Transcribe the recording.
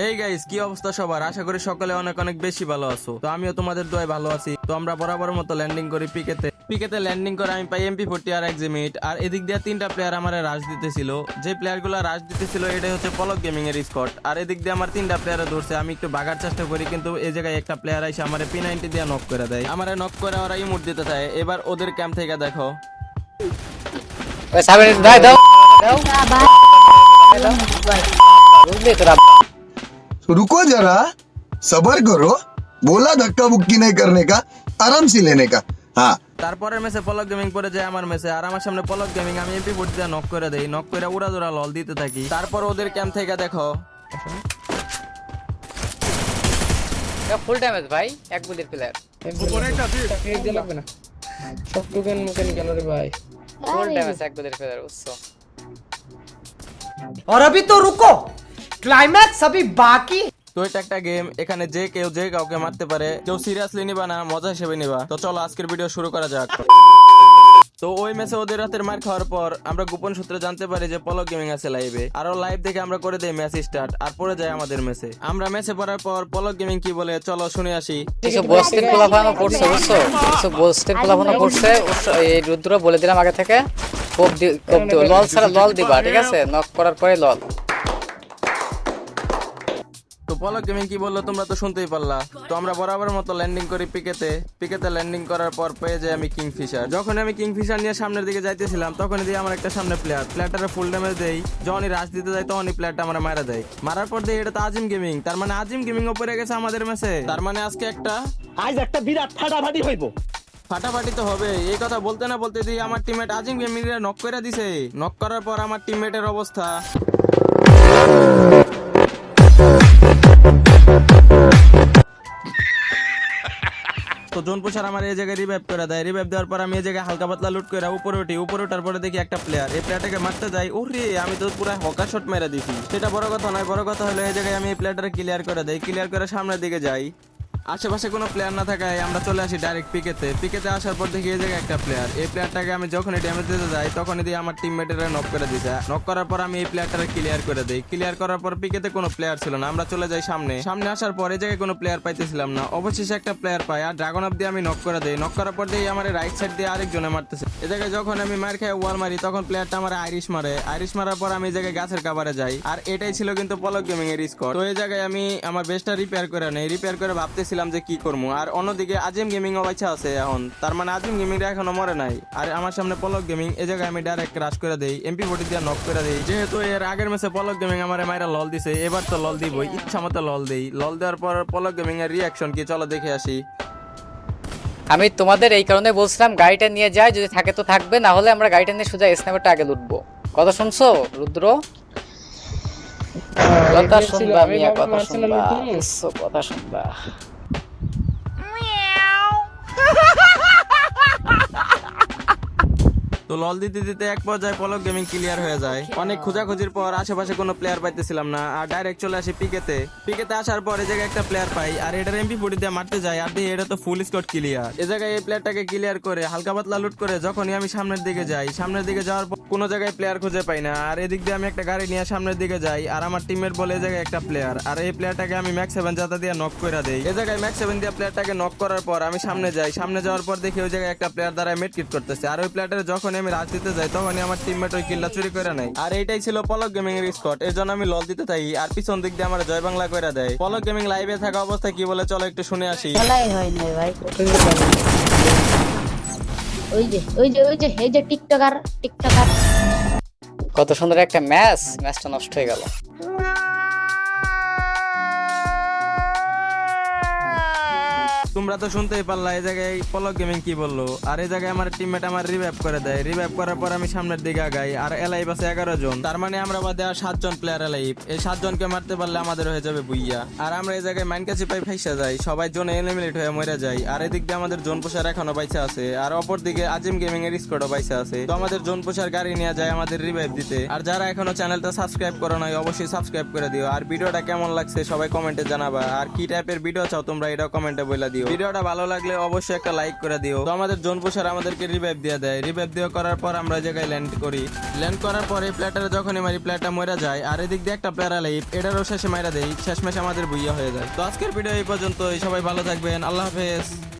এই গাইস কি অবস্থা সবার? আশা করি সকলে অনেক অনেক বেশি ভালো আছো। তো আমিও তোমাদের দোয়ায় ভালো আছি। তো আমরা বরাবর মতো ল্যান্ডিং করি পিকেতে পিকেতে ল্যান্ডিং করে আমি পাই এমপি ফোর্টি আর এক্সিমিট আর এদিক দিয়ে তিনটা প্লেয়ার আমার রাশ দিতেছিল। যে প্লেয়ারগুলো রাশ দিতেছিল এটাই হচ্ছে পলক গেমিং এর স্কট আর এদিক দিয়ে আমার তিনটা প্লেয়ার ধরছে আমি একটু বাগার চেষ্টা করি কিন্তু এই জায়গায় একটা প্লেয়ার এসে আমার পি নাইনটি দিয়ে নক করে দেয়। আমার নক করে ওরা ইমুট দিতে চায়। এবার ওদের ক্যাম্প থেকে দেখো। দাও দাও দাও বুঝলি তোরা रुको जरा सबर करो बोला धक्का बुक्की नहीं करने का आराम से लेने का हाँ তারপরের মেসে পলক গেমিং পরে যায় আমার মেসে আর আমার সামনে পলক গেমিং আমি এমপি ফোর্টি দিয়ে নক করে দেই নক করে উড়া দুরা লল দিতে থাকি তারপর ওদের ক্যাম্প থেকে দেখো ফুল ড্যামেজ ভাই এক বুলের প্লেয়ার লাগবে না সব টোকেন মুকেন কেন রে ভাই ফুল ড্যামেজ এক বুলের প্লেয়ার বুঝছো और अभी तो रुको ক্লাইম্যাক্স সবই বাকি তো এটা একটা গেম এখানে যে কেউ যে কাউকে মারতে পারে কেউ সিরিয়াসলি নিবা না মজা হিসেবে নিবা। তো চলো আজকের ভিডিও শুরু করা যাক। তো ওই ম্যাচে ওদের রাতের মার খাওয়ার পর আমরা গোপন সূত্রে জানতে পারি যে পলক গেমিং আছে লাইভে আর ও লাইভ দেখে আমরা করে দেই ম্যাচ স্টার্ট আর পরে যায় আমাদের ম্যাচে আমরা ম্যাচে পড়ার পর পলক গেমিং কি বলে চলো শুনে আসি। কিছু বস্তির পোলাপানো করছে বুঝছ? কিছু বস্তির পোলাপানো করছে এই রুদ্র বলে দিলাম আগে থেকে কোপ কোপ লল সারা লল দিবা ঠিক আছে? নক করার পরে লল। পলক গেমিং কি বলল তোমরা তো শুনতেই পারলা। তো আমরা বরাবর মতো ল্যান্ডিং করি পিকেতে। পিকেতে ল্যান্ডিং করার পর পেয়ে যাই আমি কিংফিশার। যখন আমি কিংফিশার নিয়ে সামনের দিকে যাইতেছিলাম তখন দিয়ে আমার একটা সামনে প্লেয়ার প্লেয়ারটারে ফুল ড্যামেজ দেই। যখনই রাশ দিতে যাই তখনই প্লেয়ারটা আমার মারা দেয়। মারার পর দিয়ে এটা তো আজিম গেমিং তার মানে আজিম গেমিং উপরে গেছে আমাদের ম্যাচে তার মানে আজকে একটা আজ একটা বিরাট ফাটাফাটি হইব। ফাটাফাটি তো হবে এই কথা বলতে না বলতে দিয়ে আমার টিমমেট আজিম গেমিং নক করে দিছে। নক করার পর আমার টিমমেটের অবস্থা। তো জোন পোষার আমার এই জায়গায় রিভাইভ করে দেয়। রিভাইভ দেওয়ার পর আমি এই জায়গায় হালকা পাতলা লুট করে উপরে উঠি। উপরে ওঠার পরে দেখি একটা প্লেয়ার এই প্লেয়ারটাকে মারতে যাই, ওরে, আমি তো পুরো হকা শট মেরে দিছি। সেটা বড় কথা নয়, বড় কথা হলো এই জায়গায় আমি এই প্লেয়ারটাকে ক্লিয়ার করে দেই। ক্লিয়ার করে সামনের দিকে যাই। আশেপাশে কোনো প্লেয়ার না থাকায় আমরা চলে আসি ডাইরেক্ট পিকেতে পিকেতে আসার পর দেখি এই জায়গায় একটা প্লেয়ার এই প্লেয়ারটাকে আমি যখনই ড্যামেজ দিতে যাই, তখনই দিয়ে আমার টিমমেটেরা নক করে দিছে। নক করার পর আমি এই প্লেয়ারটাকে ক্লিয়ার করে দেই। ক্লিয়ার করার পর পিকেতে কোনো প্লেয়ার ছিল না। আমরা চলে যাই সামনে। সামনে আসার পর এই জায়গায় কোনো প্লেয়ার পাইতেছিলাম না। অবশেষে একটা প্লেয়ার পাই আর ড্রাগন অফ দিয়ে আমি নক করে দেই। নক করার পর দিয়ে আমার রাইট সাইড দিয়ে আরেকজনে মারতেছে। এই জায়গায় যখন আমি মার খাই ওয়াল মারি, তখন প্লেয়ারটা আমার আইরিশ মারে। আইরিশ মারার পর আমি এই জায়গায় গাছের কাবারে যাই। আর এটাই ছিল কিন্তু পলক গেমিং এর স্কোর তো এই জায়গায় আমি আমার বেস্টটা রিপেয়ার করে নেই। রিপেয়ার করে ভাবতেছিলাম যে কি করব আর অন্যদিকে আজিম গেমিং ও বাচ্চা আছে এখন। তার মানে আজিম গেমিং এখনও মরে নাই। আর আমার সামনে পলক গেমিং এই জায়গায় আমি ডাইরেক্ট ক্রাশ করে দেই এমপি ফোর্টি দিয়ে নক করে দেই। যেহেতু এর আগের ম্যাচে পলক গেমিং আমার মাইরা লল দিছে এবার তো লল দিবই ইচ্ছা মতো লল দেই। লল দেওয়ার পর পলক গেমিং এর রিয়াকশন কি? চলো দেখে আসি। আমি তোমাদের এই কারণে বলছিলাম গাড়িটা নিয়ে যাই যদি থাকে তো থাকবে না হলে আমরা গাড়িটা নিয়ে সোজা স্ন্যাপটা আগে লুটবো। কথা শুনছো রুদ্র? কথা শুনবা মিয়া কথা শুনবা। কথা শুনবা। তো লল দিতে দিতে এক পর্যায়ে পলক গেমিং ক্লিয়ার হয়ে যায়। অনেক খোঁজাখুঁজির পর আশেপাশে কোনো প্লেয়ার পাইতেছিলাম না আর ডাইরেক্ট চলে আসি পিকেতে পিকেতে আসার পর এই জায়গায় একটা প্লেয়ার পাই আর এটার এমপি ফুটি দিয়ে মারতে যায় আর দিয়ে এটা তো ফুল স্কট ক্লিয়ার এ জায়গায় এই প্লেয়ারটাকে ক্লিয়ার করে হালকা পাতলা লুট করে যখনই আমি সামনের দিকে যাই সামনের দিকে যাওয়ার পর কোনো জায়গায় প্লেয়ার খুঁজে পাই না আর এদিক দিয়ে আমি একটা গাড়ি নিয়ে সামনের দিকে যাই আর আমার টিমের বলে এই জায়গায় একটা প্লেয়ার আর এই প্লেয়ারটাকে আমি ম্যাক্স সেভেন জাতা দিয়ে নক করে দেই। এই জায়গায় ম্যাক্স সেভেন দিয়ে প্লেয়ারটাকে নক করার পর আমি সামনে যাই সামনে যাওয়ার পর দেখি ওই জায়গায় একটা প্লেয়ার দ্বারা মেট কিট করতেছে আর ওই প্লেয়ারটা যখন আমি রাজ দিতে যাই তখনই আমার টিমমেট ওই কিল্লা চুরি করে নেয়। আর এইটাই ছিল পলক গেমিং এর স্কট এর জন্য আমি লল দিতে থাকি। আর পিছন দিক দিয়ে আমার জয় বাংলা করে দেয়। পলক গেমিং লাইভে থাকা অবস্থায় কি বলে চলো একটু শুনে আসি। খেলাই হয় না ভাই ওই যে ওই যে ওই যে এই যে টিকটকার টিকটকার। কত সুন্দর একটা ম্যাচ ম্যাচটা নষ্ট হয়ে গেল। তোমরা তো শুনতেই পারলা, এই জায়গায় পলক গেমিং কি বলল? আর এই জায়গায় আমার টিমমেট আমার রিভাইভ করে দেয়। রিভাইভ করার পর আমি সামনের দিকে আগাই, আর এলাইভ আছে এগারো জন। তার মানে আমরা বাদে আর সাতজন প্লেয়ার এলাইভ এই সাতজনকে মারতে পারলে আমাদের হয়ে যাবে বুইয়া। আর আমরা এই জায়গায় মাইন কাছে পাই ফাইসা যাই, সবাই জোনে এলিমিনেট হয়ে মরে যাই। আর এদিক দিয়ে আমাদের জোন পোষার এখনও বাইসা আছে। আর অপর দিকে আজিম গেমিং এর স্কোয়াডও বাইসা আছে। তো আমাদের জোন পোষার গাড়ি নিয়ে যায় আমাদের রিভাইভ দিতে। আর যারা এখনও চ্যানেলটা সাবস্ক্রাইব করো নাই, অবশ্যই সাবস্ক্রাইব করে দিও। আর ভিডিওটা কেমন লাগছে সবাই কমেন্টে জানাবা। আর কি টাইপের ভিডিও চাও তোমরা এটাও কমেন্টে বলে দিও। দিও। ভিডিওটা ভালো লাগলে অবশ্যই একটা লাইক করে দিও। তো আমাদের জোন স্যার আমাদেরকে রিভাইভ দিয়ে দেয়। রিভাইভ দিয়ে করার পর আমরা জায়গায় ল্যান্ড করি। ল্যান্ড করার পরে প্লেটারে যখনই মারি প্লেয়ারটা মরে যায়, আর এদিক দিয়ে একটা প্লেয়ার লাইফ এটারও শেষে মারা দেই শেষমেশ আমাদের বুইয়া হয়ে যায়। তো আজকের ভিডিও এই পর্যন্ত সবাই ভালো থাকবেন। আল্লাহ হাফেজ।